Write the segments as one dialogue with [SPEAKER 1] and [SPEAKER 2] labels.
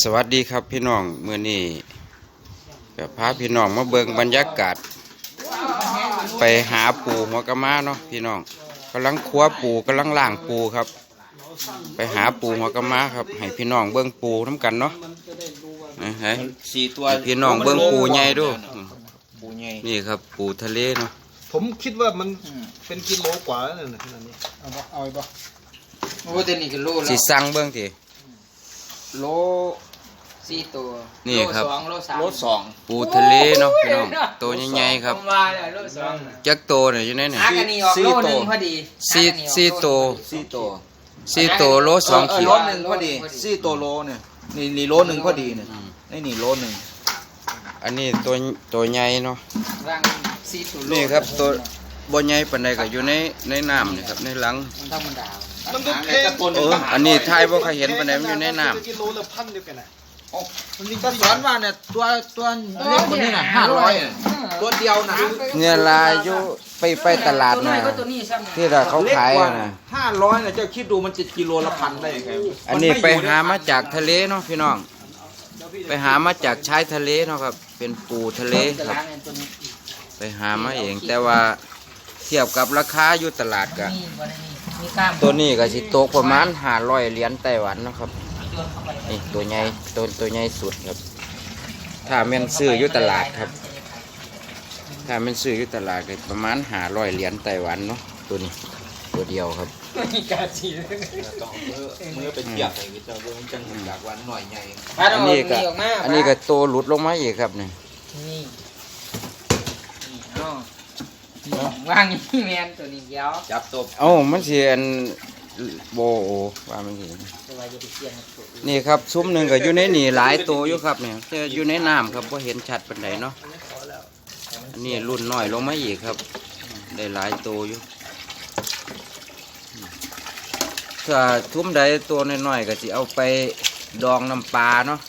[SPEAKER 1] สวัสดีครับพี่น้องเมื่อนี้กับพาพี่น้องมาเบิ่งบรรยากาศ ไปหาปูหัวกะมาเนาะพี่น้องกำลังครัวปูกำลังล่างปูครับ ไปหาปูหัวกะมาครับ ให้พี่น้องเบิ่งปูน้ำกันเนาะนะฮะ
[SPEAKER 2] สี่ตัว
[SPEAKER 1] ให้พี่น้องเบิ่งปูใหญ่ดู
[SPEAKER 2] ปูใหญ่
[SPEAKER 1] นี่ครับปูทะเลเนาะ
[SPEAKER 3] ผมคิดว่ามันเป็นกิโลกว่าแล้วนะขนาดนี้
[SPEAKER 2] เอาบ่เอาไปบ่
[SPEAKER 4] โอ้แต่นี่ก็โลแล้
[SPEAKER 1] สิ
[SPEAKER 4] ว
[SPEAKER 1] สั่งเบิ่งที
[SPEAKER 2] โล
[SPEAKER 4] สี่ตัว
[SPEAKER 1] นี่ครับ
[SPEAKER 4] โลสองโลสาม
[SPEAKER 2] โลสอง
[SPEAKER 1] ปูทะเลเนาะพี่น้องตัวใหญ่ๆครับ
[SPEAKER 4] ผมว่าแล้วโลสองน่ะ
[SPEAKER 1] จักโตเนี่ยอยู่ในเนี่ย
[SPEAKER 4] หากันนี่ออกโลหนึงพอดี
[SPEAKER 1] สี่
[SPEAKER 4] หากันนี่ออก
[SPEAKER 1] สี่
[SPEAKER 4] โล
[SPEAKER 1] ตัว
[SPEAKER 2] สี่ตัว
[SPEAKER 1] สี่โตโลสองขีด
[SPEAKER 2] โลหนึ่งพอดีสี่ตัวโลเนี่ยนี่นี่โลหนึ่งพอดีเนี่ยนี่นี่โลหนึ่ง
[SPEAKER 1] อันนี้ตัวตัวใหญ่เนาะ
[SPEAKER 4] ร่างสี่ตัวโล
[SPEAKER 1] นี่ครับตัวบ่ใหญ่ปานใดก็อยู่ในในน้ำนี่ครับในหลัง
[SPEAKER 4] มันธรรมดา
[SPEAKER 3] มันก็แพง
[SPEAKER 1] เอออันนี้ทายบ่เคยเห็นปานใดมันอยู่ในน้ำ
[SPEAKER 3] กิโลละพันเดียวกันนะ
[SPEAKER 2] ก็สอนว่าเนี่ยตัวตัวเล็กคนนี้น่ะห้าร้อยตัวเดียวน่ะ
[SPEAKER 1] เนี่ยลายอยู่ไปไปตลาด
[SPEAKER 4] ตัวน้
[SPEAKER 1] น่ะ
[SPEAKER 4] อยก็ตัวนี้ซ้ำ
[SPEAKER 1] ที่ว่าเขาขายอะนะ
[SPEAKER 2] ห้าร้อยน่ะเจ้าคิดดูมันจะกิโลละพันได้ยังไง
[SPEAKER 1] อันนี้ไปหามาจากทะเลเนาะพี่น้อง ไปหามาจากชายทะเลเนาะครับ เป็นปูทะเล
[SPEAKER 4] ต
[SPEAKER 1] ครับ
[SPEAKER 4] ลาดเนี่ยตัวนี้
[SPEAKER 1] ไปหามาเองแต่ว่าเทียบกับราคาอยู่ตลาดก็
[SPEAKER 4] มีบ่ได้ มีมีกล้าม
[SPEAKER 1] ตัวนี้ก็สิตกประมาณ500เหรียญไต้หวันเนาะครับ
[SPEAKER 4] โยนเข้าไป
[SPEAKER 1] นี่ตัวใหญ่ตัวตัวใหญ่สุดครับ ถ้าแม่นซื้ออยู่ตลาดครับ ถ้าแม่นซื้ออยู่ตลาดก็ประมาณหาร้อยเหรียญไต้หวันเนาะตัวนี้ตัวเดียวครับ
[SPEAKER 4] มีกาสีเลย
[SPEAKER 2] ต้องมือมือเป็นเปียกไอ้เจ้าเบิ่งจังจากวันหน่อยใหญ่
[SPEAKER 4] อั
[SPEAKER 1] อันนี้ก็
[SPEAKER 4] ออกมา
[SPEAKER 1] อันนี้ก็โตหลุดลงมาอีกครับนี่
[SPEAKER 4] นี่นี่เอา วางนี่แมนตัวนี้เดียว
[SPEAKER 2] จับตัว
[SPEAKER 1] เอ้ามันสิอันโบโอว่ามันสิ
[SPEAKER 4] แต่ว่าจะไปเสี่ยงกับตัวอื่น
[SPEAKER 1] นี่ครับซุ้มหนึ่งก็อยู่ในนี่หลายตัวอยู่ครับเนี่ยแต่อยู่ในน้ำครับพอเห็นชัดปานใดเนาะอันนี้รุ่นน้อยลงมาอีกครับ ได้หลายตัวอยู่ถ้าทุ่มใดตัวน้อยๆก็สิเอาไปดองน้ำปลาเนาะ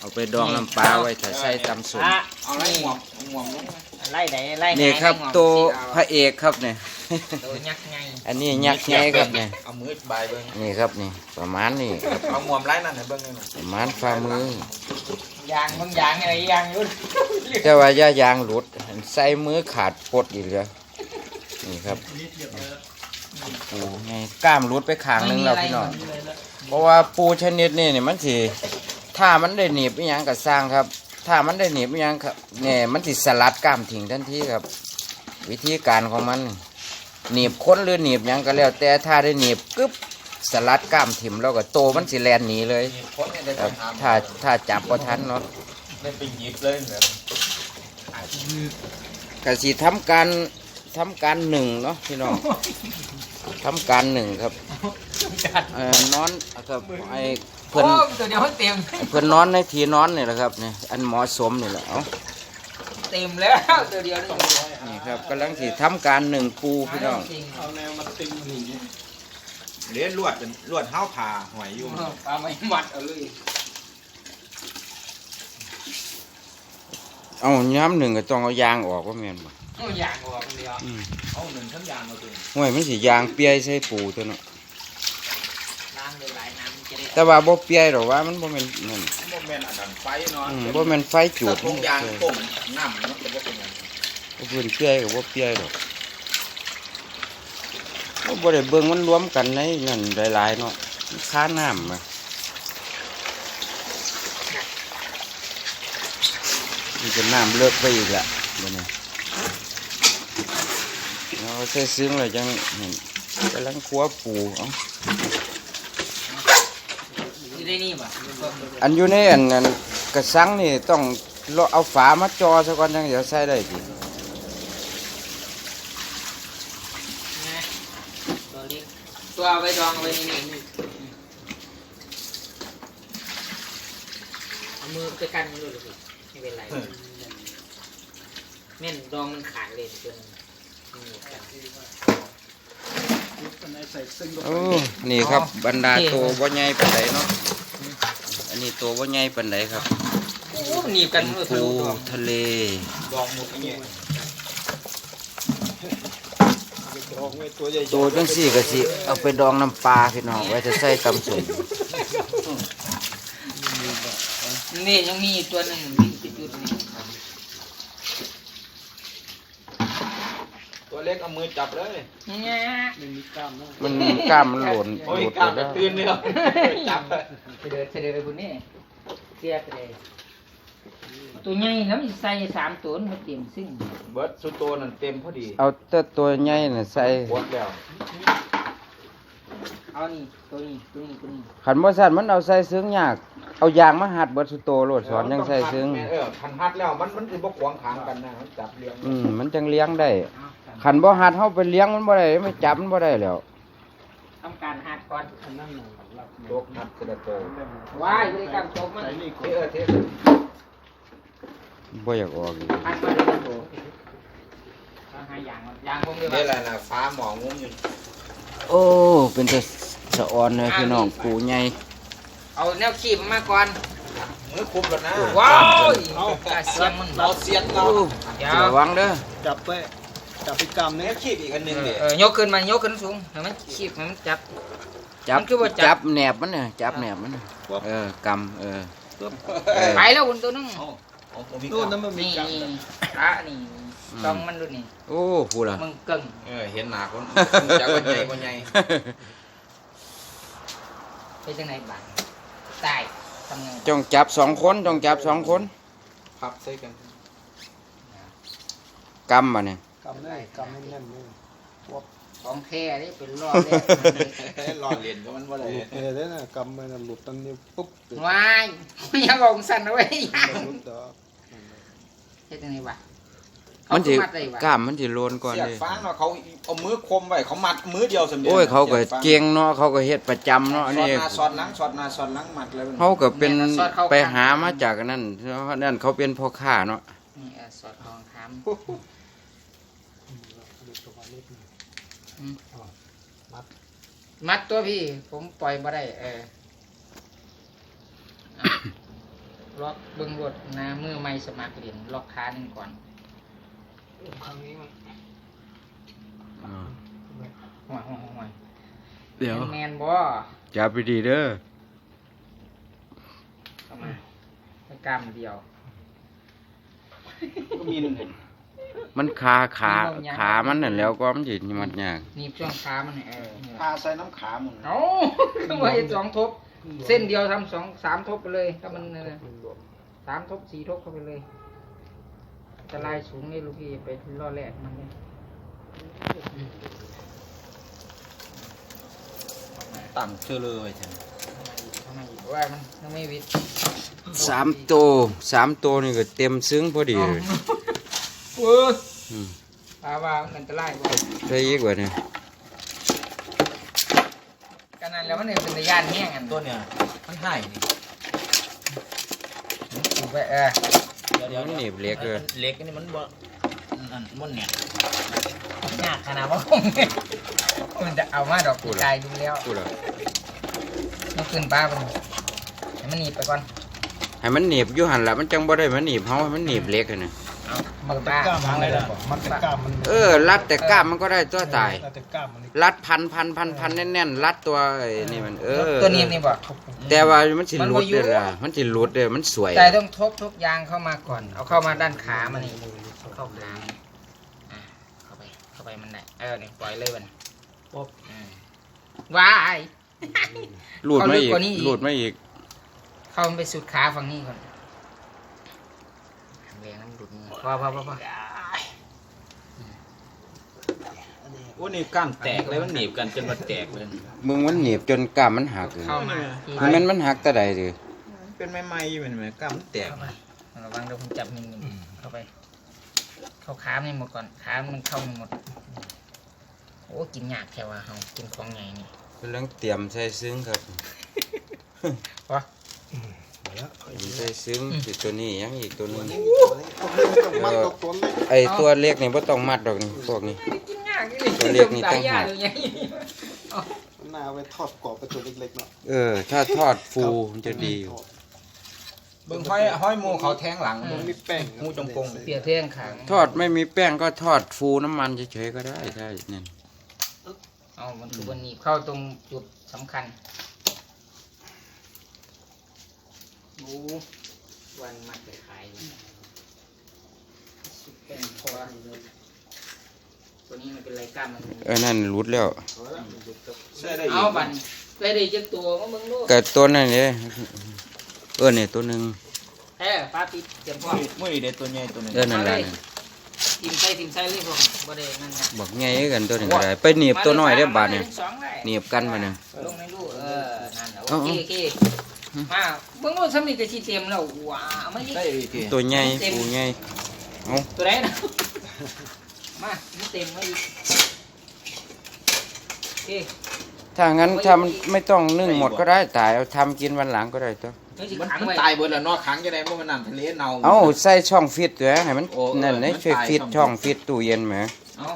[SPEAKER 1] เอาไปดองน้ำปลาไว้ถ้าใส่ตำส้ม
[SPEAKER 4] อะ
[SPEAKER 2] เอาไรหมวกหมวกลงมา
[SPEAKER 4] ไล่ไหนไล่ไห
[SPEAKER 1] นี่ครับ
[SPEAKER 4] ให้งอก
[SPEAKER 1] ตัว
[SPEAKER 4] สิ
[SPEAKER 1] พระเอกครับเนี่ย
[SPEAKER 4] เอาตัวยักษ์ไง
[SPEAKER 1] อันนี้ยักษ์ใหญ่ครับเนี่ย
[SPEAKER 2] เอามือบายเบิ่ง
[SPEAKER 1] นี่ครับนี่ประมาณนี่ครับ
[SPEAKER 2] เอาหมวกไล่นั่นให้เบิ่งหน่อย
[SPEAKER 1] ประมาณฝ่ามือ
[SPEAKER 4] ยางบางยางอะไรยางอยู่
[SPEAKER 1] แต่ว่าย่ายางหลุดใส่มือขาดปดอีกเลยนี่ครับปูไงกล้ามหลุดไปข้างหนึงแล้วพี่น้องเพราะว่าปูชนิดนี้เนี่ยมันสิถ้ามันได้หนีบอหยังก็สร้างครับ ถ้ามันได้หนีบอหยังครับเนี่ยมันสิสลัดกล้ามทิ้งทันทีครับ วิธีการของมันหนีบค้นหรือหนีบหยังก็แล้ว แต่ถ้าได้หนีบกึ๊บสลัดกล้ามถิ่มแล้วก็โตมันสิแลนหนีเลย
[SPEAKER 2] นี่คนเนี่ยได้
[SPEAKER 1] ค
[SPEAKER 2] ไป
[SPEAKER 1] รับ
[SPEAKER 2] หา
[SPEAKER 1] ถ้าถ้าจับพอทันเนาะ
[SPEAKER 2] ได้ไปหยิบเลยแบบ
[SPEAKER 1] ก็สิทำการทำการหนึ่งเนาะพี่น้องทำการหนึ่งครับเอ่อนอนครับไอ้ เพิ่น
[SPEAKER 4] โอ้ตัวเดียวเต็ม
[SPEAKER 1] เพิ่นนอนในที่นอนนี่แหละครับนี่อันเหมาะสมนี่แหละเอ้า
[SPEAKER 4] เต็มแล้วตัวเดียวนี่
[SPEAKER 1] นี่ครับกำลังสิทำการหนึ่งปูพี่น้อง
[SPEAKER 4] จริง
[SPEAKER 3] เอาแนวมาตึงหนี
[SPEAKER 2] เลี้ยนลวดเป็นลวดเท้าผ่าหอยอยู่
[SPEAKER 4] เอาไม่มัดเอาเลย
[SPEAKER 1] เอาย้ำหนึ่งก็ต้องเอายางออกว่าแม่นบ่
[SPEAKER 4] เอายางออกเดียว
[SPEAKER 1] อืม
[SPEAKER 2] เอาหนึ่งทั้งยางมาตัว
[SPEAKER 1] ห้วยมันสิยางเปียใส่ปูตัวเนาะ
[SPEAKER 4] ล้างเลยหลายน้ำมันจะได้
[SPEAKER 1] แต่ว่าบ่เปียหรอกว่ามันบ่แม่นนั่น
[SPEAKER 2] โมเมนต์อันนั้นไฟเนาะ
[SPEAKER 1] อืมบ่แม่นไฟจู
[SPEAKER 2] ถ้า
[SPEAKER 1] ด
[SPEAKER 2] พวกยางต้มน้ำมันจะบ่เป็นหยัง
[SPEAKER 1] บ่เพิ่นเปียก็บ่เปียหรอกบ่บ่ได้เบิ่งมันรวมกันในนั่นหลายๆเนาะมันค้าน้ำมานี่จะน้ำเลิกไปอีกละเดี๋ยวนี้เราใส่ซึ้งเลยจังเห็นกำลังครัวปูเอ้า
[SPEAKER 4] ที่ได้นี่ป่ะ
[SPEAKER 1] อันอยู่ในอันนั้นกระสังนี่ต้องเราเอาฝามาจอซะก่อนจังเดี๋ยวใส่ได้ดี
[SPEAKER 4] นะตัวเล็กตัวเอาไปดองเอาไปนี่นี่เอามือไปกันมันเลยสิไม่เป็นไรแม่นดองมันขาดเลยตัวนึงนี่กัน
[SPEAKER 3] อันไหนใส่ซึ่งลง
[SPEAKER 1] โอ้นี่ครับบรรดาตัวบ่ใหญ่ปานใดเนาะอันนี้ตัวบ่ใหญ่ปานใดครับ
[SPEAKER 4] โอ้หนีบกันเออทะ
[SPEAKER 1] ปู
[SPEAKER 4] ลุตัว
[SPEAKER 1] ทะเล
[SPEAKER 2] ดองหมดอย่างเงี้ย
[SPEAKER 3] ออกไว้ตัวใหญ่ๆ
[SPEAKER 1] ตัวจังสี่ก็สิเอาไปดองน้ำปลาพี่น้องไว้จะใส่ตำส้ม
[SPEAKER 4] นี่ยังมีอีกตัวหนึ่งวิ่งไปจุดนี้
[SPEAKER 2] ตัว เล็กเอามือจับเลย
[SPEAKER 4] เนี่ย
[SPEAKER 1] มันกล้ามมันหล่น
[SPEAKER 2] โอ้ย
[SPEAKER 1] หลุด
[SPEAKER 2] กล้า
[SPEAKER 1] ไป
[SPEAKER 2] ม
[SPEAKER 1] แล้ว
[SPEAKER 2] ตื่นเลยจับเลย
[SPEAKER 4] ไปเดินไปเดินไปบุญนี่เสียไปเลยตัวใหญ่แล้วมันใส่สามตัวมันเต็มซึ่ง
[SPEAKER 2] เบิร์ดสุดตัวนั่นเต็มพอดี
[SPEAKER 1] เอาแต่ตัวใหญ่น่ะใส่
[SPEAKER 2] ปวดแล้ว
[SPEAKER 4] เอานี่ตัวนี้ตัวนี้ตัวนี้
[SPEAKER 1] ขันบ่สั่นมันเอาใส่ซึ้งยาก เอายางมาหัดเบิดสุโตโลดสอนยังใส่ซึ้ง
[SPEAKER 2] เออพันหัดแล้วมันมันสิบ่ขวางขางกันนะมันจับเลี้ยง
[SPEAKER 1] อืมมันจังเลี้ยงได้
[SPEAKER 4] เอาครับ
[SPEAKER 1] ขันบ่หัดเฮาไปเลี้ยงมันบ่ได้ไม่จับมันบ่ได้แล้ว
[SPEAKER 4] ทำการหัดก่อน
[SPEAKER 2] โลกหัดกระโต
[SPEAKER 4] ว้ายบริกรรมจบมัน
[SPEAKER 2] เทเออเท
[SPEAKER 1] บ่อยากออกอีก
[SPEAKER 4] หัดก่อนเลยตัวเอาหายางก่อนยางผมเลย
[SPEAKER 2] นี่แห
[SPEAKER 4] ว่า
[SPEAKER 2] ละนะฟ้าหมองงุ้มอยู่
[SPEAKER 1] โอ้เป็นแต่สะออนเลยพี่น้องปูใหญ่
[SPEAKER 4] เอาแนวขีบมาก่อน
[SPEAKER 2] มือคุมแล้วนะ
[SPEAKER 4] ว้าวเสียงมัน
[SPEAKER 2] เราเสียนเรา
[SPEAKER 1] โอ้
[SPEAKER 4] เดี๋ยว
[SPEAKER 1] ระวังเด้อ
[SPEAKER 3] จับไป จับไปกรรม
[SPEAKER 2] เนี่
[SPEAKER 3] เนี่ย
[SPEAKER 2] ยขีบอีกอันหนึง
[SPEAKER 4] เอ
[SPEAKER 2] เด็
[SPEAKER 4] อเออยกขึ้นมายกขึ้นสูงให้มันขีบให้มันจับ
[SPEAKER 1] จับ
[SPEAKER 4] มันคือว่าจับ
[SPEAKER 1] จับแหนบมันน่ะจับแหนบมันน่ะเออกำเออ เออ
[SPEAKER 4] ไปแล้วคนตัวนึง
[SPEAKER 3] นู่นนั่นมันมี
[SPEAKER 4] นี่
[SPEAKER 3] กรรม
[SPEAKER 4] พระนี่ต้องมันดูนี่
[SPEAKER 1] โอ้พูดล่ะ
[SPEAKER 4] มึงเก่ง
[SPEAKER 2] เออเห็นหนาคนจับคนใหญ่คนใหญ่
[SPEAKER 4] ไปจังไหนบ้างตายทำไง
[SPEAKER 1] จงจับสองคนจงจับสองคน
[SPEAKER 2] พับใส่กัน
[SPEAKER 1] กำมาเนี่ย
[SPEAKER 3] กรรมได้กรรมแน่นๆเลย
[SPEAKER 4] ของแท้นี่เป็นรอบเลย
[SPEAKER 2] รอดเรียนก็มันว่าอะไร
[SPEAKER 3] หลุดเลยได้น่ะกรรมมันน่ะหลุดตรงนี้ปุ๊บเดี๋ยว
[SPEAKER 4] วายยังลงสั่นเอาไว้ยัง
[SPEAKER 3] หลุดเด้อ
[SPEAKER 4] เฮ็ดจังไหนบ้าง
[SPEAKER 1] มันสิ
[SPEAKER 4] มัดได้บ้าง
[SPEAKER 1] กล้ามมันสิโลนก่อน
[SPEAKER 2] เสีย
[SPEAKER 1] เล
[SPEAKER 2] ก
[SPEAKER 1] ย
[SPEAKER 2] ฟ้าเนาะเขาเอามือคมไว้เขามัดมือเดียวสำเร็จ
[SPEAKER 1] โอ้ยเขาก็เก่งเนาะเขาก็เฮ็ดประจำเนาะ
[SPEAKER 2] สอ
[SPEAKER 1] นี่
[SPEAKER 2] ดหน้าสอดหลังสอดหน้าสอดหลังมัดเลย
[SPEAKER 1] เขาก็เป็นไปหามาจากอันนั่นเพราะนั่นเขาเป็นพ่อค้าเนาะ
[SPEAKER 4] นี่เออสอดทองคำ มัดตัวพี่ ผมปล่อยมาได้ เออเอาล็อกเบิ้งรถหน้ามือไม่สมัครเรียนล็อกขาหนึ่งก่อน
[SPEAKER 3] ครั้งนี้มัน
[SPEAKER 4] ห่วยห่วยห่วย
[SPEAKER 1] เดี๋ยว
[SPEAKER 4] แมนบ่
[SPEAKER 1] จับไปดีเด้อ
[SPEAKER 4] เข้ามาไปกล้ามเดียว
[SPEAKER 2] ก็มีหนึ่งเห็น
[SPEAKER 1] มันคาขาขามันนั่นแล้วก็มันสิมันยาก
[SPEAKER 4] หนีบช่วงขามันเนี่ยเออนี่
[SPEAKER 2] พาใส่น้ำขาหมุน
[SPEAKER 4] เอาก็ไว้สองทบ เส้นเดียวทำสองสามทบไปเลยถ้ามันนั่นน่ะสามทบสี่ทบเข้าไปเลยอันตรายสูงนี่ลูกพี่ไปล่อแรกมันเนี่ย
[SPEAKER 2] ต่ำเชื่อเลยใช่ไหม
[SPEAKER 4] ทำไมอีกว่ามันยังไม่วิทย์
[SPEAKER 1] สามตัวสามตัวนี่ก็เต็มซึ้งพอดีเลย
[SPEAKER 4] เว้ย
[SPEAKER 1] อืม
[SPEAKER 4] ปลาว่ามันอันตรายกว่า
[SPEAKER 1] ได้อีกว่าเนี่ย
[SPEAKER 4] กันนั้นแล้วมันเนี่ยเป็นตะยานแห้งกัน
[SPEAKER 2] ตัวเนี่ยมันหายนี่
[SPEAKER 4] ถูกไปเออ
[SPEAKER 2] เดี๋ยวเดี๋ยว
[SPEAKER 1] มันหนีบเล็กเลย
[SPEAKER 2] เล็กนี่มันบ่นั่นมันเนี่ย
[SPEAKER 4] ยากขนาดว่าคงมันจะเอามาดอกกูใจดูแล้ว
[SPEAKER 1] พูดเหรอ
[SPEAKER 4] มันขึ้นปลามันให้มันหนีบไปก่อน
[SPEAKER 1] ให้มันหนีบอยู่หันละมันจังบ่ได้มันหนีบเฮาให้มันหนีบเล็กอะนะ
[SPEAKER 4] เอา มือปลาก
[SPEAKER 3] ล้ามมันเลยล่ะมันแต่กล้ามมัน
[SPEAKER 1] เออ รัดแต่กล้ามมันก็ได้ตัวตาย
[SPEAKER 3] แต่กล้ามมันนี่
[SPEAKER 1] รัดพันพันพันพันแน่นๆ รัดตัวไอ้นี่มัน เออ
[SPEAKER 4] ตัวนี้นี่บ่
[SPEAKER 1] แต่ว่ามันสิ
[SPEAKER 4] มัน
[SPEAKER 1] ห
[SPEAKER 4] บ่
[SPEAKER 1] ลุด
[SPEAKER 4] อยู่
[SPEAKER 1] เด้อล่ะมันสิหลุดเด้อมันสวย
[SPEAKER 4] แต่ต้องทบทุกยางเข้ามาก่อน เอาเข้ามาด้านขามันนี่เอาเข้าขามันอะเข้าไป เข้าไปมันได้เออนี่ปล่อยเลยมันปุ๊บอืมว้าย
[SPEAKER 1] หลุดมาอีก
[SPEAKER 4] เอาลึกกว่านี้อีก
[SPEAKER 1] หลุดมาอีก
[SPEAKER 4] เข้ามันไปสุดขาฝั่งนี้ก่อน แรงน้ำดุดมือพอพอพอพอ
[SPEAKER 2] โอ้นี่ก้านแตกเลยมันหนีบกันจนมันแตกเลย
[SPEAKER 1] มึงมันหนีบจนกล้ามมันหักเลย
[SPEAKER 4] เข้ามาที่
[SPEAKER 1] มันมันมันหักตะใดดิ
[SPEAKER 2] เป็นไม้ๆอยู่เป็นไหมก้านมันแตก
[SPEAKER 4] เข้ามาระวังเดี๋ยวผมจับนิ่งๆเข้าไป เข้าขามันให้หมดก่อนขามันเข้าไม่หมด โอ้กินยากแค่ว่าเฮากินของไงนี่
[SPEAKER 1] กำลังเตรียมใส่ซึ้งครับ
[SPEAKER 4] วะ
[SPEAKER 3] แล้ว
[SPEAKER 1] เตรียมใส่ซึ้งสิตัวนี้ยังอีกตัวหนึง
[SPEAKER 3] มันตกตัวเล็ก
[SPEAKER 1] ไอ้ตัวเล็กนี่บ่ต้องมัดดอกนี่พวกนี้
[SPEAKER 4] กินยาก
[SPEAKER 1] ตัวเล็กนี่ตั้งหาก
[SPEAKER 4] สยยเลยไง
[SPEAKER 3] มันน่าเอาไปทอดกรอบไปตัวเล็กๆเนาะ
[SPEAKER 1] เออ ถ้าทอดฟูมันจะดีอยู่
[SPEAKER 2] เบิ่งห้อยห้อยหมูเขาแทงหลัง
[SPEAKER 3] มันมีแป้ง
[SPEAKER 2] หมูจงกง
[SPEAKER 4] เปียกเที่ยงขัง
[SPEAKER 1] ทอดไม่มีแป้งก็ทอดฟูน้ำมันเฉยๆก็ได้ใช่เนี่ย
[SPEAKER 4] เอามันคือวันนี้เข้าตรงจุดสำคัญ โอ้วันมัดไปขายนี่เป็นพอตัวนี้มันเป็นไรกล้ามมัน
[SPEAKER 1] เออนั่นหลุดแล้ว
[SPEAKER 2] ใช่ได้
[SPEAKER 4] เอาบันได้ดีจักตัวมาเบิ่งดู
[SPEAKER 1] กับตัวนั่นเนี่ยเออเนี่ยตัวหนึ่ง
[SPEAKER 4] แท้ป้าปิดเตรียมพร้อม
[SPEAKER 2] เมื่อนี้ได้ตัวใหญ่ตัวนึง
[SPEAKER 1] เออนั่นแหละ
[SPEAKER 4] ทีมใส่ทีมใส่เลยพวกบ่ได้นั่นนะ
[SPEAKER 1] บอกไงกันตัวหนึ่งก็ได้ไปหนีบตัวน้อยได้อบาทเนี่ย
[SPEAKER 4] สองได้
[SPEAKER 1] หนีบกันมาเนี่ย
[SPEAKER 4] ลงในลูกเออนั่นน่ะ
[SPEAKER 1] เอา
[SPEAKER 4] โอเค
[SPEAKER 1] เอา
[SPEAKER 4] โอเค มาเบิ่งดูสำนีก็สิเต็มแล้วว้าวมาอีก
[SPEAKER 2] ได้ดีที
[SPEAKER 1] ตัวใหญ่ปูใหญ่เอา
[SPEAKER 4] ตัวไหนนะมานี่เต็มมาอีกโอเค
[SPEAKER 1] ถ้างั้นถ้ามันไม่ต้องนึ่งหมดก็ได้ตายเอาทำกินวันหลังก็ได้ตัว
[SPEAKER 4] มันสิ
[SPEAKER 2] มัน
[SPEAKER 4] ขัง
[SPEAKER 2] มัน
[SPEAKER 4] ไว้
[SPEAKER 2] ตายเบิดแล้วเนาะขังจะได้บ่มันน้ำทะเลเน่า
[SPEAKER 1] เอาใส่ช่องฟิตตัวให้มัน
[SPEAKER 2] โอ้เออ
[SPEAKER 1] นั่นนี่
[SPEAKER 2] มัน
[SPEAKER 1] ช่วย
[SPEAKER 2] ตาย
[SPEAKER 1] ฟิต
[SPEAKER 2] ช่
[SPEAKER 1] ช่อ
[SPEAKER 2] องง
[SPEAKER 1] ฟิตตู้เย็นแหม
[SPEAKER 4] เอา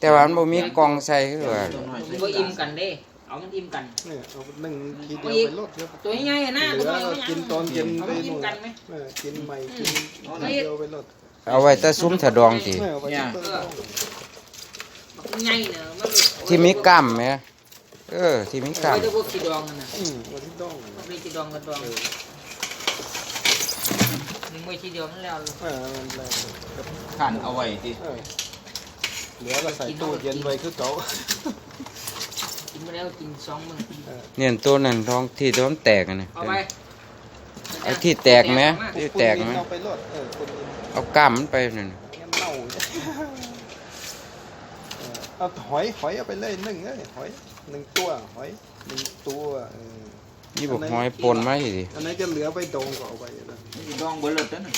[SPEAKER 1] แต่ว่ามันบ่มีกล่องใส่คือว่า
[SPEAKER 2] ตัวน้อย
[SPEAKER 4] มันบ่อิ่มกันเด้ เอามันอิ่มกัน
[SPEAKER 3] เนี่ยเอาหนึ่งทีเดียวไปลดครับ
[SPEAKER 4] ตัวใหญ่ๆอะนะ
[SPEAKER 3] เหลื
[SPEAKER 4] ตัว
[SPEAKER 3] อ
[SPEAKER 4] น้อย
[SPEAKER 3] ก็กินตอนเย็น
[SPEAKER 4] เอา
[SPEAKER 3] ไป
[SPEAKER 4] มันอิ่
[SPEAKER 3] นู่
[SPEAKER 4] ม
[SPEAKER 3] น
[SPEAKER 4] กันไหม
[SPEAKER 3] เออกินใหม่กิน
[SPEAKER 4] อืม
[SPEAKER 3] ทีเดียวไปลด
[SPEAKER 1] เอาไว้แต่ซุ้มถะดองสิ
[SPEAKER 3] ไม่เอาไปที่ต้น
[SPEAKER 4] มันใหญ่เนอะมัน
[SPEAKER 1] ที่มีกล้ามแหมเออ ที่มีกล้าม
[SPEAKER 4] ไว้แต่พวกขี้ดองนั่นน่ะ
[SPEAKER 3] อืมไว้ที่ต้อง
[SPEAKER 4] ไม่ขี้ดองกันดองนี่ไม่ขี้ดองนั่นแล้ว
[SPEAKER 3] เออมันแรง
[SPEAKER 2] ขันเอาไว้ที
[SPEAKER 3] เออเหลือก็ใส่ตู้เย็นไว้คือเก่า
[SPEAKER 4] กินมาแล้วกินสองมื้อ
[SPEAKER 1] เนี่ยตัวนั้นท้องที่ท้องแตกอะนะ
[SPEAKER 4] เอาไป
[SPEAKER 1] ไอ้ที่แตกไหมที่แตกไหม
[SPEAKER 3] เอาไปลดเออคนอิน
[SPEAKER 1] เอากล้ามมันไปนั่นน่ะ
[SPEAKER 3] งั้นเน่าเออเอาหอยหอยเอาไปเลยหนึ่งเลยหอยหนึ่งตัวหอยหนึ่งตัวเออ
[SPEAKER 1] นี่บอกหอยปนมาสิ
[SPEAKER 3] อันไหนจะเหลือไปดองก็เอาไปนะ
[SPEAKER 2] ดองเบิดเลยตัวนึ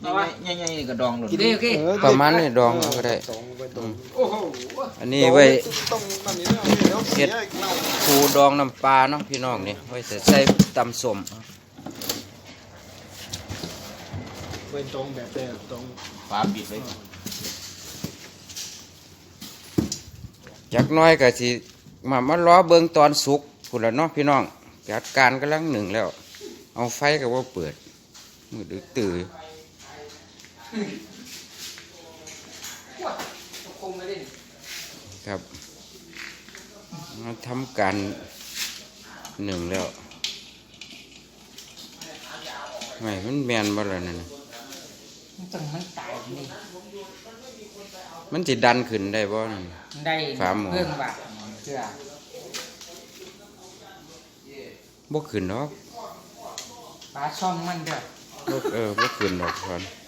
[SPEAKER 2] งใหญ่ๆก็ดองเลย
[SPEAKER 4] กินได้โอเค
[SPEAKER 3] เออ
[SPEAKER 1] ประมาณนี้ดองเอาก็ได้
[SPEAKER 3] ดองเอาไปดอง
[SPEAKER 4] โอ้โห
[SPEAKER 1] อันนี้ไว้
[SPEAKER 3] ต้องนั่นนี่นะเดี๋ยวเสียอีกเน่า
[SPEAKER 1] ปูดองน้ำปลาเนาะพี่น้องนี่ไว้จะใส่ตำส้ม
[SPEAKER 3] ไปดองแบบแต่ดอง
[SPEAKER 2] ฝาปิดไว้
[SPEAKER 1] จักหน้อยก็สิมามาล้อเบิ่งตอนสุกพุ่นละเนาะพี่น้องจัดการกำลังหนึ่งแล้ว เอาไฟก็บ่เปิดมือดื้อตื่ อ
[SPEAKER 4] คมเลยดิ
[SPEAKER 1] ครับมาทำการหนึ่งแล้วไม่มันแมนบ่ล่ะนั่นน่ะ
[SPEAKER 4] มันจังมันตายนี่
[SPEAKER 1] มันสิดันขึ้นได้บ่นั่น
[SPEAKER 4] ได้
[SPEAKER 1] ฝาหม้อ
[SPEAKER 4] เพิ่งว่าเชื่อ
[SPEAKER 1] บ่ขึ้นดอก
[SPEAKER 4] ปลาช่องมันเด้อ
[SPEAKER 1] บ่เออบ่ขึ้นดอกก่อน
[SPEAKER 4] เดี๋ยวไปเที่ยวเลยทางยิงมาครับ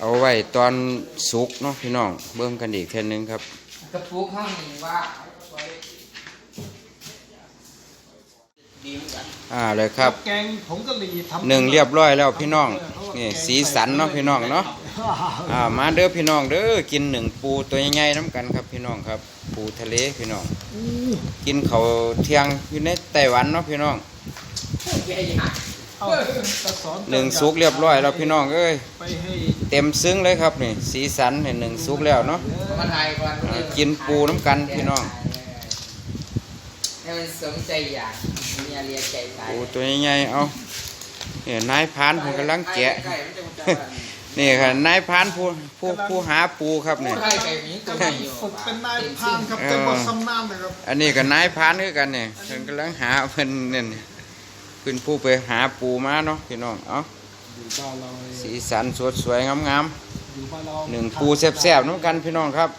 [SPEAKER 1] เอาไว้ตอนสุกเนาะพี่น้อง เบิ่งกันอีกแค่ยหนึงครับ
[SPEAKER 4] กระปุกห้องนี้ว่า
[SPEAKER 1] อ่าเลยครับ
[SPEAKER 3] แกงผงกะหรี่ทำ
[SPEAKER 1] หนึ่งเรียบร้อยแล้วพี่น้องนี่สีสันเนาะพี่น้องเนาะอ่ามาเด้อพี่น้องเด้อกินหนึ่งปูตัวใหญ่ๆน้ำกันครับพี่น้องครับ ปูทะเลพี่น้องกินเขาวเที่ยงอยู่ในไต้หวันเนาะพี่น้อง
[SPEAKER 4] ใหญ่ใหญ่
[SPEAKER 3] เอาตะสอน
[SPEAKER 1] หนึ่งสุกเรียบร้อยแล้วพี่น้องเอ้ย
[SPEAKER 3] ไปให้
[SPEAKER 1] เต็มซึ้งเลยครับนี่ สีสันนี่หนึ่งสุกแล้วเนาะ
[SPEAKER 4] มาถ่ายก่อน
[SPEAKER 1] อ่ากินปูน้ำกันพี่น้อง
[SPEAKER 4] ให้มันสมใจอยากมีอะไรใจตาย
[SPEAKER 1] ปูตัวใหญ่ๆเอาเนี่ยนายพรานผมกำลังแกะ
[SPEAKER 4] ใกล้ๆมันจะมันจะ
[SPEAKER 1] นี่ครับนายพรานผู้ผู้ผู้หาปูครับเนี่ย
[SPEAKER 4] ใกล้ไก่หมีก็
[SPEAKER 3] กำ
[SPEAKER 4] ไม่
[SPEAKER 3] ลัง
[SPEAKER 4] อยู่
[SPEAKER 3] ฝึกเป็นนายพรานครับ
[SPEAKER 1] เออ
[SPEAKER 3] แต่ว่าสำนานนะครับ
[SPEAKER 1] อันนี้ก็นายพรานคือกันเนี่ยเพิ่นกำลังหาเพิ่นเนี่ย ขึ้นผู้ไปหาปูมาเนาะพี่น้องเอ้า
[SPEAKER 3] อยู่บ้านเรา
[SPEAKER 1] สีสันสดสวยงาม
[SPEAKER 3] อยู่บ้านเรา
[SPEAKER 1] ๆหนึ่งปูแซ่บๆน้ำกันพี่น้องครับ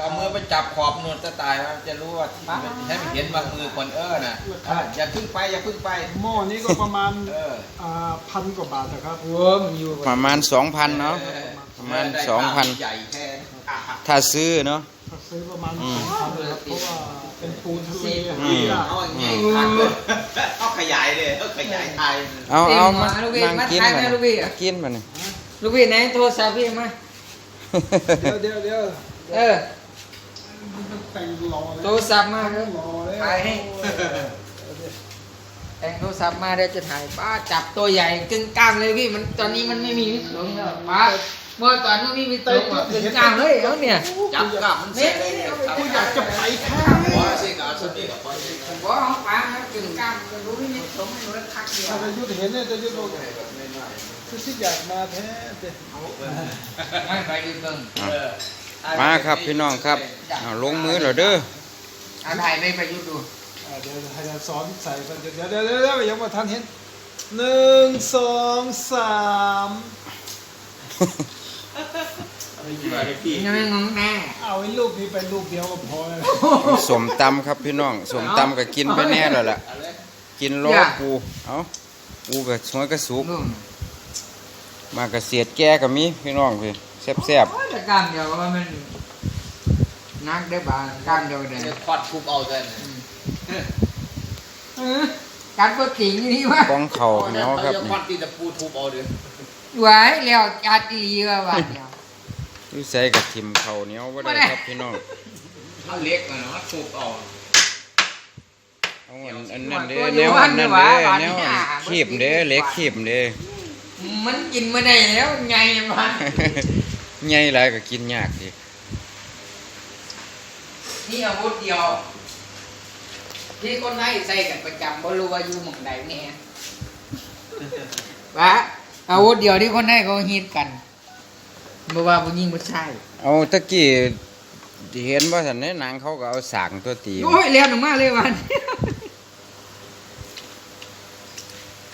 [SPEAKER 2] เอามือไปจับขอบหนวดจะตายว่าจะรู้ว่าที่มันให้มันเห็นว่ามือคนเออน่ะอะอย่าพึ่งไปอย่าพึ่งไป
[SPEAKER 3] หม้อนี้ก็ประมาณ
[SPEAKER 2] เออ
[SPEAKER 3] อ่าพันกว่าบาทนะครับ
[SPEAKER 4] รวมอยู่
[SPEAKER 1] ประมาณ2,000เนาะ ประมาณ
[SPEAKER 2] ได้
[SPEAKER 1] สองพัน
[SPEAKER 2] ใหญ่แค่อะ
[SPEAKER 1] ถ้าซื้อเนาะ
[SPEAKER 3] ถ้าซื้อประมาณ
[SPEAKER 1] อื
[SPEAKER 3] ส
[SPEAKER 1] ม
[SPEAKER 3] องพันนะครับเพราะว่าเป็นปูนทะเล
[SPEAKER 1] อืม
[SPEAKER 2] เอาอย่างงี้พันเลยเอาขยายเลยเอาขยายไทย
[SPEAKER 1] เอาเอามา
[SPEAKER 4] ลูกพี่
[SPEAKER 1] นั่ง
[SPEAKER 4] มา
[SPEAKER 1] กิน
[SPEAKER 4] ถ่าย
[SPEAKER 1] มา
[SPEAKER 4] ไหมลูกพี่
[SPEAKER 1] กินมาเนี่ย
[SPEAKER 4] ลูกพี่ไหนโทรศัพท์พี่มา
[SPEAKER 3] เดี๋ยวเดี๋ยวเดี๋ยว
[SPEAKER 4] เออ
[SPEAKER 3] มันแต่งรอเลย
[SPEAKER 4] โทรศัพท์มาเถอะ
[SPEAKER 3] รอเลย
[SPEAKER 4] ถ่ายให้ แต่งโทรศัพท์มาเดี๋ยวจะถ่ายป้าจับตัวใหญ่กึ่งกล้ามเลยพี่มันตอนนี้มันไม่มีมิตรสงแล้วป้า เมื่อตอนนี้นมีมิตรสงอะกึ่งกล้ามเลยเอาเนี่ย
[SPEAKER 2] จับกลับมันเสียเลยเนี่ยจับ
[SPEAKER 3] กูอยากจะไปแท้
[SPEAKER 2] หัวสิเอาสุดนี่กับพอดี
[SPEAKER 4] ผมบอกของป้านะกึ่งกล้ามมันรู้ไม่มิตรสงไม่รู้แล้วคักเดียว
[SPEAKER 3] ถ้าจะยุดเห็นเนี่ยจะยุดบอกคือที่อยากมาแท้เด็ด
[SPEAKER 4] ไม่ไปดูเบิ่ง
[SPEAKER 1] มาครับพี่น้องครับเอาลงมือแล้วเด้อ
[SPEAKER 4] เอาถ่ายไม่ไปยุดดู
[SPEAKER 3] อ่าเดี๋ยวให้สอนใส่ไปเดี๋ยวเดี๋ยวเดี๋ยวเดี๋ยวยังมาทันเห็นหนึ่งสองสาม
[SPEAKER 4] ยังไม่งงแน่
[SPEAKER 3] เอาไอ้ลูกนี้ไปลูกเดียวก็พอแล้ว
[SPEAKER 1] สมตำครับพี่น้องสมตำก็กินไปแน่แล้วล่ะ กินโลปูเอาปูกับสวยกับสุก
[SPEAKER 4] นุ่ม
[SPEAKER 1] มากระเสียดแก่กับมีพี่น้องพี่แซ่บ
[SPEAKER 4] โอ้ยแต่กล้ามเดียวว่ามันนักได้บางกล้ามเดียวเลย
[SPEAKER 2] จะคอดทุบเอาเลย
[SPEAKER 4] เออกัดเพื่อขิงนี่ว่า
[SPEAKER 1] ๆป้องเข่าเหนียวครับ
[SPEAKER 2] จะ
[SPEAKER 1] นี่
[SPEAKER 2] คอดตีตะปูทุบเอาเลย
[SPEAKER 4] ไว้แล้วกัดอีหลีว่าบาดเดียว
[SPEAKER 1] อยู่ใส่กับทิมเข่าเหนียวบ่ได้ครับพี่น้อง
[SPEAKER 2] เอาเล็กอะเนาะทุบเอา
[SPEAKER 1] เอาอันอันนั้นเด้แนวอันนั้นเด้แนวอันขีบเด้เล็กขีบเด้
[SPEAKER 4] มันกินมาได้แล้วไงมัน
[SPEAKER 1] ใหญ่หลายก็กินยากดิ
[SPEAKER 4] นี่อาวุธเดียว ที่คนไทยใส่กันประจำบ่รู้ว่าอยู่หม่องใดแน่วะ อาวุธเดียวที่คนไทยเขาฮิตกันบ่ว่าผู้หญิงผู้ชาย
[SPEAKER 1] เอาตะกี้ที่เห็นว่าสันในหนังเขาก็เอาสางตัวตี
[SPEAKER 4] โอ้ยเรียนออกมาเลยวัน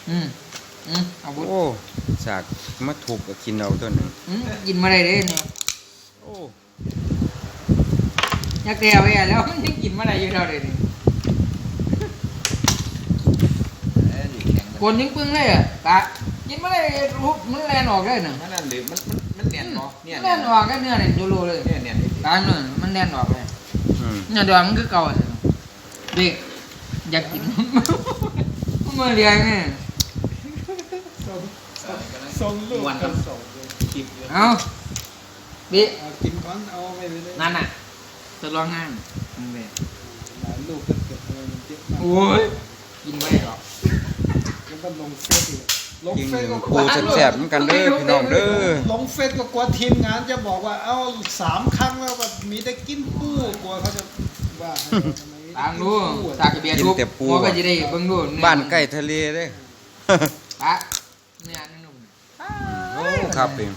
[SPEAKER 4] อืมอืมอาวุธ
[SPEAKER 1] โอ้สากมาถูกก็กินเอาตัวหนึง
[SPEAKER 4] อืมกินมาได้เลยเนี่ย
[SPEAKER 1] โอ้
[SPEAKER 4] อยากแก้วไว้อะแล้วยังกินมาได้อยู่เท่าเดิม
[SPEAKER 2] เอ้ยนี่แข็ง
[SPEAKER 4] คนยังปึ้งเลยอะตา กินมาได้รูปมันแลนออกเลยน่ะ
[SPEAKER 2] มันนั่นหรือมันมันมันเนียนเนาะเนี่ย
[SPEAKER 4] แลนออกก็เนื้อเนี่ยดูโลเลย
[SPEAKER 2] เนี่ยเนียน
[SPEAKER 4] ตาเนื้อมันแลนออกเลย
[SPEAKER 1] อืม
[SPEAKER 4] เนี่ยเดี๋ยวมันคือเก่าอะเด็กอยากกินมันมาเรียนไง
[SPEAKER 3] ส่งลูก
[SPEAKER 2] วัน
[SPEAKER 3] กั
[SPEAKER 2] ทั้
[SPEAKER 3] น
[SPEAKER 2] ง
[SPEAKER 3] สอง
[SPEAKER 2] คลิปอยู่
[SPEAKER 4] เอาบิ
[SPEAKER 3] เอากินก่อนเอาไม่ไปเลย
[SPEAKER 4] นั่นน่ะทดลองงานมันเว้ย
[SPEAKER 3] หลานลูกกันเกิดอะไรมันเจ็บมาก
[SPEAKER 4] โอ้ยกินไม่ได้หรอก
[SPEAKER 3] แล้วก็ลงเฟซอีกลง
[SPEAKER 1] ยิง
[SPEAKER 3] เฟซ ก็ก
[SPEAKER 1] ปู
[SPEAKER 3] ลัว
[SPEAKER 1] แซ่บๆเหมือนกันเด้อพี่น้องเด้อ
[SPEAKER 3] ลงเฟซก็กลัวทีมงานจะบอกว่าเอ้าสามครั้งแล้วก็มีได้กินปูกลัวเขาจะว่าให้เราทำไมไม่
[SPEAKER 4] ตามดู
[SPEAKER 3] กินปูอะ
[SPEAKER 4] ตากระเบียดทุบหัวก็จะได้เบิ่งดูเอ
[SPEAKER 1] บ้านใกล้ทะเลเด้
[SPEAKER 4] ปะเนื้อนุ่ม
[SPEAKER 1] โอ้ครับพี่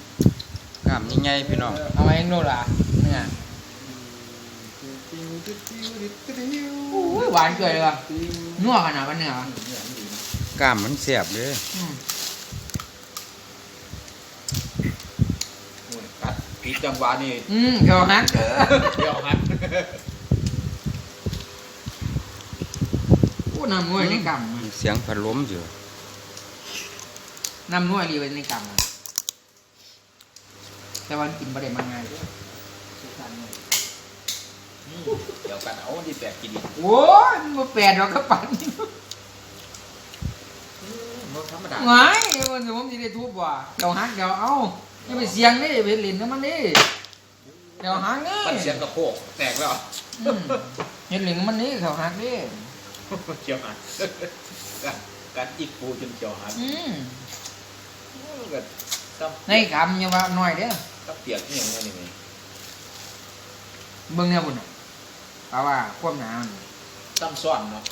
[SPEAKER 1] กล้ามใหญ่ๆพี่น้อง
[SPEAKER 4] เอาไว้โน่นล่ะเนื้ออุ้ยหวานเกินเลยว่ะนัวขนาดว่าเนื้อก
[SPEAKER 1] ล้ามมันแซ่บเด้อ
[SPEAKER 4] อืม
[SPEAKER 2] โอ้ย กัดปีจังหวะนี่
[SPEAKER 4] อืมเดี๋ยวฮักเออ
[SPEAKER 2] เดี๋ยวฮัท
[SPEAKER 4] อู้น้ำนวลในกำมัน
[SPEAKER 1] เสียงพัดลมอยู่
[SPEAKER 4] น้ำนวลรีไว้ในกำมันแต่วันกินประเด็นมันง่ายด้วย
[SPEAKER 2] เดี๋ยวกันเอาที่แปลกกินอีก
[SPEAKER 4] โอ้ยมันบ่แปดดอกกระปัน
[SPEAKER 2] มันธรรมดา
[SPEAKER 4] หงายเดี๋ยวมันผมจะได้ทุบว่ะเดี๋ยวฮักเดี๋ยวเอา อย่าไปเสียงนี่ไปเล่นน้ำมันนี่เดี๋ยวฮักนี่
[SPEAKER 2] มันเสียงกระโปงแตกแล้ว
[SPEAKER 4] อืมเห็นเหลิงมันนี่เขาฮักนี่
[SPEAKER 2] เจียวหันกัดกัดอีกปูจนเจียวหัน
[SPEAKER 4] อืม
[SPEAKER 2] กัดตั้ม
[SPEAKER 4] ในกำอย่าว่าน้อยเด้อ
[SPEAKER 2] ตั้มเปียกนี่อย่างนี้นี่
[SPEAKER 4] เบิ่งเนี่ยบุญน่ะเพราะว่าความหนาวนี่
[SPEAKER 2] ตั้มซ่อนเนาะ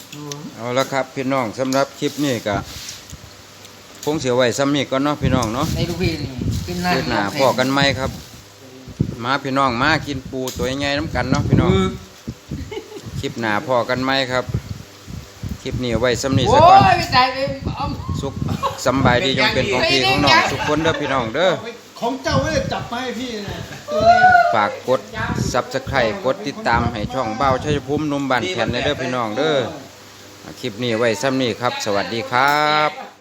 [SPEAKER 1] เอาละครับพี่น้องสำหรับคลิปนี้ก็คงเสียไว้ซ้ำนี้ก่อนเนาะพี่น้องเนาะ
[SPEAKER 4] ในลูกพี่นี่ กินน้ำ
[SPEAKER 1] เดือนหน้าพอกันไหมครับ มาพี่น้องมากินปูตัวใหญ่ๆน้ำกันเนาะพี่น้อง
[SPEAKER 4] เออ
[SPEAKER 1] คลิปหน้าพอกันไหมครับ คลิปนี้เอาไว้ซ้ำนี้
[SPEAKER 4] โอ้
[SPEAKER 1] ซะก่อน
[SPEAKER 4] ยไปตายไปเอา
[SPEAKER 1] สุขสำบายดีจงเป็นของพี่ของน้องทุกคนเด้อพี่น้องเด้อ
[SPEAKER 3] ของเจ้าไม่ได้จับมาให้พี่นะตัวนี้
[SPEAKER 1] ฝากกด Subscribe กดติดตามให้ช่องเบ้าชัยภูมิหนุ่มบ้านแผ่นในเด้อพี่น้องเด้อคลิปนี้ไว้ซ้ำนี้ครับ สวัสดีครับ